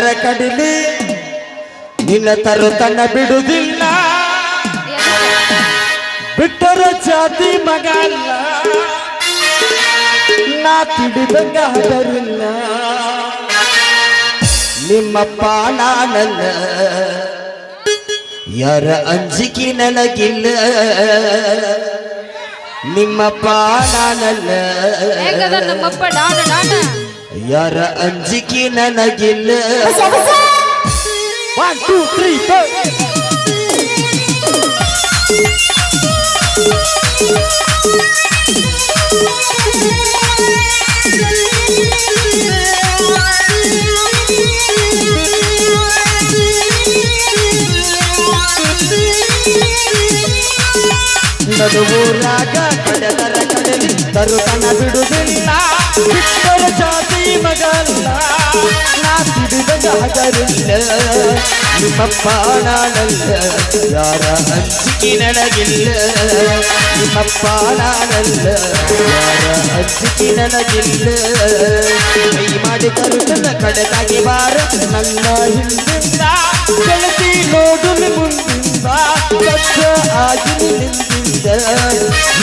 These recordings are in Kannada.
ತರ ಕಡಿಲಿ, ನಿನ್ನ ತರುತನ ಬಿಡುದಿಲ್ಲ ಬಿಟ್ಟರ ಜಾತಿ ಮಗ ಅಲ್ಲ. ನಾ ತಿಳಿದಂಗ ಹದರಿಲ್ಲ ನಿಮ್ಮಪ್ಪ ನಾನಲ್ಲ. ಯಾರ ಅಂಜಿಕೆ ನನಗಿಲ್ಲ. ನಿಮ್ಮಪ್ಪ ನಾನಲ್ಲ. ನಮ್ಮಪ್ಪ? ಡಾನ ಡಾನ. ಯಾರ ಅಂಜಿಕೆ ನನಗಿಲ್ಲ. ಒನ್ ಟೂ ತ್ರೀ ನಡುವೂರಾಗ ಕಡೆದರ ಕಡಲಿ ತರುತನ ಬಿಡುದಿಲ್ಲ ಮಗಲ್ಲ ನಾ ತಿಳಿದ ಹಗರಿಲ್ಲ ನಿಮ್ಮಪ್ಪ ಯಾರ ಹಂಚಿಕೆ ನನಗಿಲ್ಲ ನಿಮ್ಮಪ್ಪ ನಾನಲ್ಲ ಯಾರ ಕೈ ಮಾಡಿ ಮುಂದಿಂದ ಆಗಿ ನಿಂತಿದ್ದ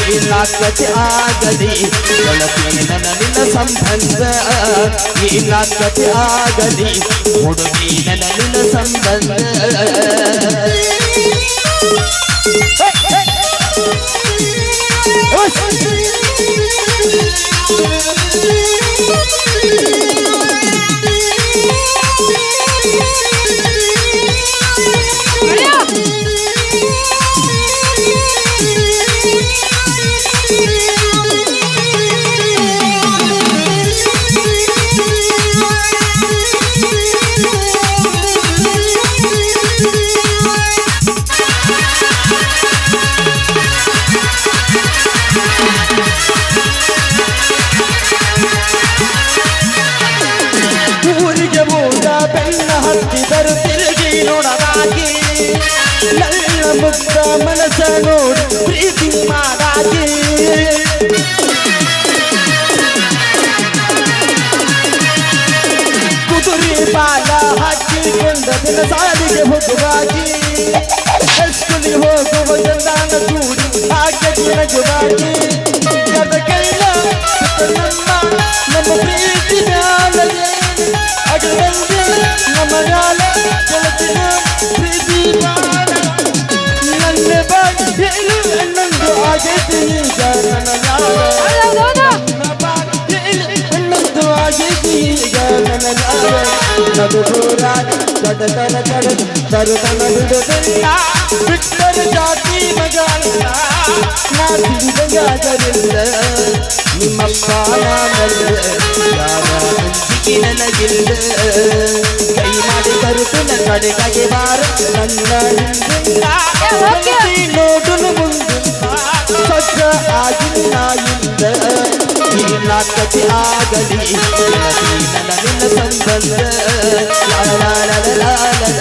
ಏನಾಗತಿ ಆಗಲಿ. ನನ್ನ ನಿನ್ನ ಸಂಬಂಧ ನಾಕತೆ ಆಗಲಿ. ಹುಡುಗಿ ನನ್ನ ನಿನ್ನ ಸಂಬಂಧ ಊರಿಗೆ ಹತ್ತಿದರು ತಿರುಗಿ ನೋಡದಾಗಿ ನನ್ನ ಮುಗ್ಧ ಮನಸ ನೋಡಿ ಪ್ರೀತಿ ಮಾಡಾಗಿ ಕುದುರೆ ಬಾಲ ಹಾಕಿಕೊಂಡ ದಿನ ಸಾಲಿಗೆ ಹೋಗುವಾಗಿ ಸ್ಕೂಲಿಗೆ ಹೋಗುವ ಚಂದಾನ ಕೂಡಿ ಹಾಕಿ ನಗುವಾಗಿ ಕದ ಕೈಲ ನಮ್ಮ ನಮ್ಮ ಪ್ರೀತಿ ಮ್ಯಾಲಗೆ ಅಗಲಂಗೆ ಕಡತನ ಕಡದ ತರುತನ ಬಿಡುದಿಲ್ಲ ಬಿಟ್ಟರ ಜಾತಿ ಮಗ ನಾ ತಿಳಿದಂಗಾಗಲಿಲ್ಲ ನಿಮ್ಮಪ್ಪ ನಾನಲ್ಲ ಯಾರ ಅಂಜಿಕೆ ನನಗಿಲ್ಲ ಕೈ ಮಾಡಿ ಬರುತ್ತನ ಕಡೆಗಾಗಿ ಬಾರ ನನ್ನ ನೋಡಲು ಗೆಳತಿ ಆಗಿನ ಇಂದ ಇಲ್ಲಾಕತಿ ಆಗಲಿ ನನ್ನ ಸಂಬಂಧ ಲಾಲ